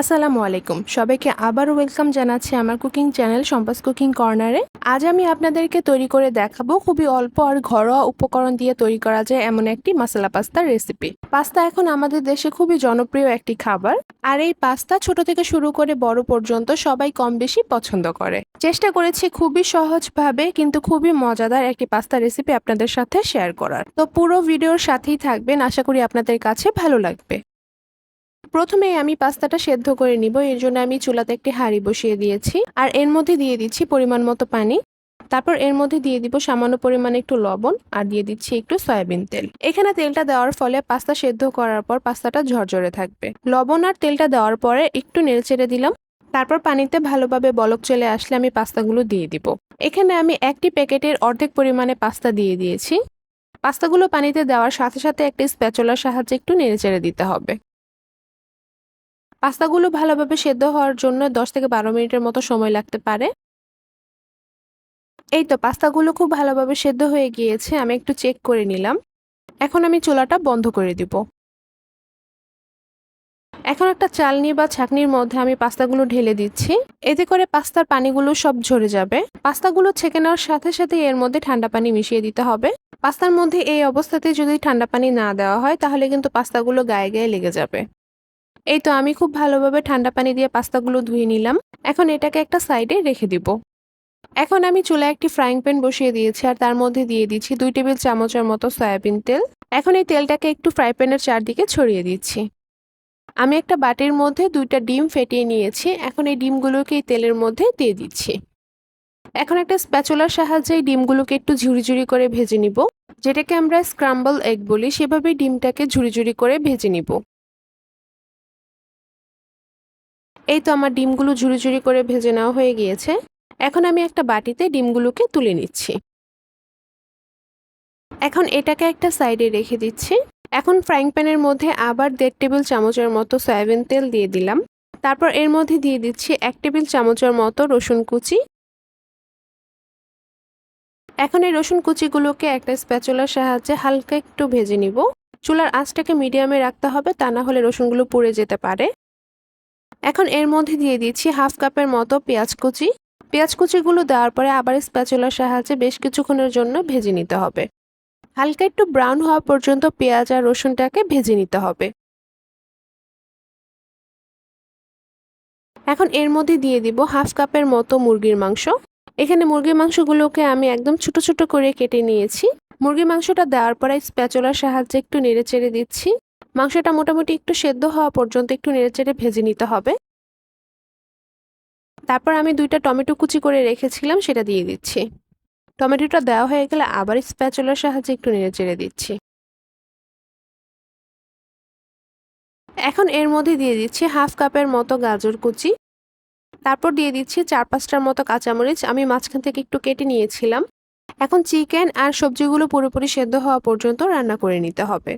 আসসালামু আলাইকুম। সবাইকে আবারও ওয়েলকাম জানাচ্ছি আমার কুকিং চ্যানেল সম্পাস কুকিং কর্নারে। আজ আমি আপনাদেরকে তৈরি করে দেখাবো খুবই অল্প আর ঘরোয়া উপকরণ দিয়ে তৈরি করা যায় এমন একটি মশলা পাস্তার রেসিপি পাস্তা এখন আমাদের দেশে খুবই জনপ্রিয় একটি খাবার। আর এই পাস্তা ছোট থেকে শুরু করে বড় পর্যন্ত সবাই কম বেশি পছন্দ করে। চেষ্টা করেছি খুবই সহজভাবে কিন্তু খুবই মজাদার একটি পাস্তা রেসিপি আপনাদের সাথে শেয়ার করার। তো পুরো ভিডিওর সাথেই থাকবেন। আশা করি আপনাদের কাছে ভালো লাগবে। প্রথমে আমি পাস্তাটা সেদ্ধ করে নিব, এর জন্য আমি চুলাতে একটি হাঁড়ি বসিয়ে দিয়েছি। আর এর মধ্যে দিয়ে দিচ্ছি পরিমাণ মতো পানি। তারপর এর মধ্যে দিয়ে দিব সামান্য পরিমাণে একটু লবণ আর দিয়ে দিচ্ছি একটু সয়াবিন তেল। এখানে তেলটা দেওয়ার ফলে পাস্তা সেদ্ধ করার পর পাস্তাটা ঝরঝরে থাকবে। লবণ আর তেলটা দেওয়ার পরে একটু নেল নেড়েচেড়ে দিলাম। তারপর পানিতে ভালোভাবে বলক চলে আসলে আমি পাস্তাগুলো দিয়ে দিব। এখানে আমি একটি প্যাকেটের অর্ধেক পরিমাণে পাস্তা দিয়ে দিয়েছি। পাস্তাগুলো পানিতে দেওয়ার সাথে সাথে একটি স্প্যাচুলার সাহায্যে একটু নেড়েচেড়ে দিতে হবে। পাস্তাগুলো ভালোভাবে সেদ্ধ হওয়ার জন্য দশ থেকে বারো মিনিটের মতো সময় লাগতে পারে। এই তো, পাস্তাগুলো খুব ভালোভাবে সেদ্ধ হয়ে গিয়েছে, আমি একটু চেক করে নিলাম। এখন আমি চুলাটা বন্ধ করে দিব। এখন একটা চালনি বা ছাকনির মধ্যে আমি পাস্তাগুলো ঢেলে দিচ্ছি। এতে করে পাস্তার পানিগুলো সব ঝরে যাবে। পাস্তাগুলো ছেঁকে নেওয়ার সাথে সাথে এর মধ্যে ঠান্ডা পানি মিশিয়ে দিতে হবে। পাস্তার মধ্যে এই অবস্থাতে যদি ঠান্ডা পানি না দেওয়া হয়, তাহলে কিন্তু পাস্তাগুলো গায়ে গায়ে লেগে যাবে। এই তো আমি খুব ভালোভাবে ঠান্ডা পানি দিয়ে পাস্তাগুলো ধুয়ে নিলাম। এখন এটাকে একটা সাইডে রেখে দিব। এখন আমি চুলায় একটি ফ্রাইং প্যান বসিয়ে দিয়েছি আর তার মধ্যে দিয়ে দিচ্ছি দুই টেবিল চামচের মতো সয়াবিন তেল। এখন এই তেলটাকে একটু ফ্রাই প্যানের চারদিকে ছড়িয়ে দিচ্ছি। আমি একটা বাটির মধ্যে দুইটা ডিম ফেটিয়ে নিয়েছি। এখন এই ডিমগুলোকে এই তেলের মধ্যে দিয়ে দিচ্ছি। এখন একটা স্প্যাচুলার সাহায্যে এই ডিমগুলোকে একটু ঝুড়ি করে ভেজে নিব। যেটাকে আমরা স্ক্রাম্বল এগ বলি, সেভাবেই ডিমটাকে ঝুড়ি করে ভেজে নিব। এই তো আমার ডিমগুলো ঝুড়ি ঝুড়ি করে ভেজে নেওয়া হয়ে গিয়েছে। এখন আমি একটা বাটিতে ডিমগুলোকে তুলে নিচ্ছি। এখন এটাকে একটা সাইডে রেখে দিচ্ছি। এখন ফ্রাইং প্যানের মধ্যে আবার দেড় টেবিল চামচের মতো সয়াবিন তেল দিয়ে দিলাম। তারপর এর মধ্যে দিয়ে দিচ্ছি এক টেবিল চামচের মতো রসুন কুচি। এখন এই রসুন কুচিগুলোকে একটা স্প্যাচুলার সাহায্যে হালকা একটু ভেজে নিব। চুলার আঁচটাকে মিডিয়ামে রাখতে হবে, তা না হলে রসুনগুলো পুড়ে যেতে পারে। এখন এর মধ্যে দিয়ে দিচ্ছি হাফ কাপের মতো পেঁয়াজ কুচি। পেঁয়াজ কুচিগুলো দেওয়ার পরে আবার স্প্যাচুলার সাহায্যে বেশ কিছুক্ষণের জন্য ভেজে নিতে হবে। হালকা একটু ব্রাউন হওয়া পর্যন্ত পেঁয়াজ আর রসুনটাকে ভেজে নিতে হবে। এখন এর মধ্যে দিয়ে দিব হাফ কাপের মতো মুরগির মাংস। এখানে মুরগির মাংসগুলোকে আমি একদম ছোট ছোট করে কেটে নিয়েছি। মুরগির মাংসটা দেওয়ার পরে স্প্যাচুলার সাহায্যে একটু নেড়ে চেড়ে দিচ্ছি। মাংসটা মোটামুটি একটু সেদ্ধ হওয়া পর্যন্ত একটু নেড়েচেড়ে ভেজে নিতে হবে। তারপর আমি দুইটা টমেটো কুচি করে রেখেছিলাম, সেটা দিয়ে দিচ্ছি। টমেটোটা দেওয়া হয়ে গেলে আবার স্প্যাচুলার সাহায্যে একটু নেড়েচেড়ে দিচ্ছি। এখন এর মধ্যে দিয়ে দিচ্ছি হাফ কাপের মতো গাজর কুচি। তারপর দিয়ে দিচ্ছি চার পাঁচটার মতো কাঁচামরিচ। আমি মাঝখান থেকে একটু কেটে নিয়েছিলাম। এখন চিকেন আর সবজিগুলো পুরোপুরি সেদ্ধ হওয়া পর্যন্ত রান্না করে নিতে হবে।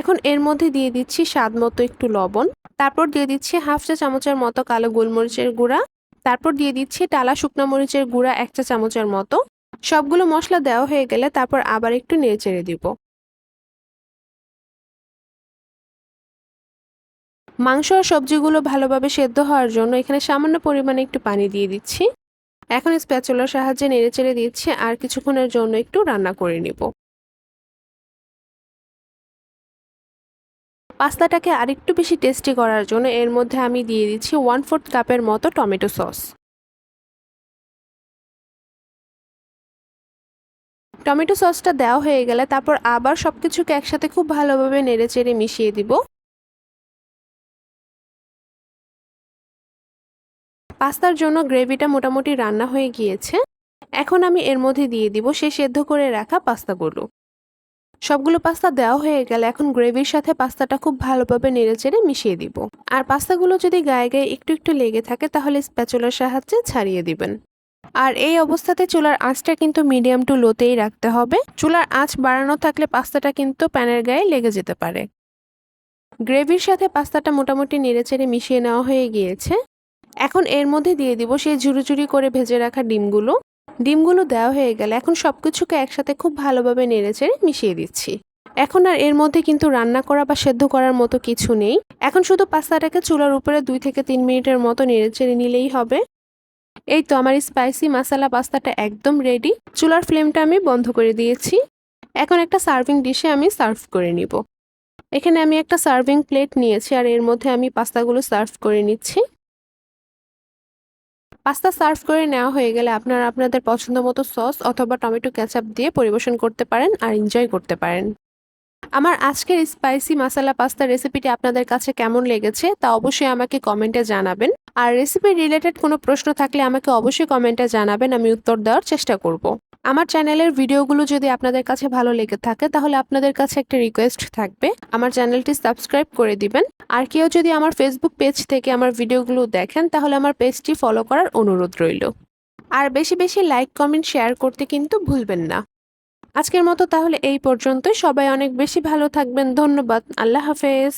এখন এর মধ্যে দিয়ে দিচ্ছি স্বাদ মতো একটু লবণ। তারপর দিয়ে দিচ্ছি হাফ চা চামচের মতো কালো গোলমরিচের গুঁড়া। তারপর দিয়ে দিচ্ছি টালা শুকনো মরিচের গুঁড়া এক চা চামচের মতো। সবগুলো মশলা দেওয়া হয়ে গেলে তারপর আবার একটু নেড়ে চেড়ে দিব। মাংস আর সবজিগুলো ভালোভাবে সেদ্ধ হওয়ার জন্য এখানে সামান্য পরিমাণে একটু পানি দিয়ে দিচ্ছি। এখন স্প্যাচুলার সাহায্যে নেড়ে চেড়ে দিচ্ছি আর কিছুক্ষণের জন্য একটু রান্না করে নিব। পাস্তাটাকে আরেকটু বেশি টেস্টি করার জন্য এর মধ্যে আমি দিয়ে দিচ্ছি ওয়ান ফোর্থ কাপের মতো টমেটো সস টমেটো সসটা দেওয়া হয়ে গেলে তারপর আবার সব কিছুকে একসাথে খুব ভালোভাবে নেড়ে চেড়ে মিশিয়ে দিব। পাস্তার জন্য গ্রেভিটা মোটামুটি রান্না হয়ে গিয়েছে। এখন আমি এর মধ্যে দিয়ে দিব সে সেদ্ধ করে রাখা পাস্তাগুলো। সবগুলো পাস্তা দেওয়া হয়ে গেলে এখন গ্রেভির সাথে পাস্তাটা খুব ভালোভাবে নেড়েচেড়ে মিশিয়ে দিব। আর পাস্তাগুলো যদি গায়ে গায়ে একটু একটু লেগে থাকে তাহলে স্প্যাচুলার সাহায্যে ছাড়িয়ে দিবেন। আর এই অবস্থাতে চুলার আঁচটা কিন্তু মিডিয়াম টু লোতেই রাখতে হবে। চুলার আঁচ বাড়ানো থাকলে পাস্তাটা কিন্তু প্যানের গায়ে লেগে যেতে পারে। গ্রেভির সাথে পাস্তাটা মোটামুটি নেড়েচেড়ে মিশিয়ে নেওয়া হয়ে গিয়েছে। এখন এর মধ্যে দিয়ে দিব সেই ঝুড়ি করে ভেজে রাখা ডিমগুলো। ডিমগুলো দেওয়া হয়ে গেলে এখন সব কিছুকে একসাথে খুব ভালোভাবে নেড়েচেড়ে মিশিয়ে দিচ্ছি। এখন আর এর মধ্যে কিন্তু রান্না করা বা সেদ্ধ করার মতো কিছু নেই। এখন শুধু পাস্তাটাকে চুলার উপরে দুই থেকে তিন মিনিটের মতো নেড়েচেড়ে নিলেই হবে। এই তো আমার স্পাইসি মশালা পাস্তাটা একদম রেডি চুলার ফ্লেমটা আমি বন্ধ করে দিয়েছি। এখন একটা সার্ভিং ডিশে আমি সার্ভ করে নিব। এখানে আমি একটা সার্ভিং প্লেট নিয়েছি আর এর মধ্যে আমি পাস্তাগুলো সার্ভ করে নিচ্ছি। পাস্তা সার্ভ করে নেওয়া হয়ে গেলে আপনারা আপনাদের পছন্দ মতো সস অথবা টমেটো ক্যাচাপ দিয়ে পরিবেশন করতে পারেন আর এনজয় করতে পারেন। আমার আজকের স্পাইসি মশালা পাস্তা রেসিপিটি আপনাদের কাছে কেমন লেগেছে তা অবশ্যই আমাকে কমেন্টে জানাবেন। আর রেসিপি রিলেটেড কোনো প্রশ্ন থাকলে আমাকে অবশ্যই কমেন্টে জানাবেন, আমি উত্তর দেওয়ার চেষ্টা করব। আমার চ্যানেলের ভিডিওগুলো যদি আপনাদের কাছে ভালো লেগে থাকে, তাহলে আপনাদের কাছে একটা রিকোয়েস্ট থাকবে। আমার চ্যানেলটি সাবস্ক্রাইব করে দিবেন। আর কেউ যদি আমার ফেসবুক পেজ থেকে আমার ভিডিওগুলো দেখেন, তাহলে আমার পেজটি ফলো করার অনুরোধ রইল। আর বেশি বেশি লাইক কমেন্ট শেয়ার করতে কিন্তু ভুলবেন না। আজকের মতো তাহলে এই পর্যন্তই। সবাই অনেক বেশি ভালো থাকবেন। ধন্যবাদ। আল্লাহ হাফেজ।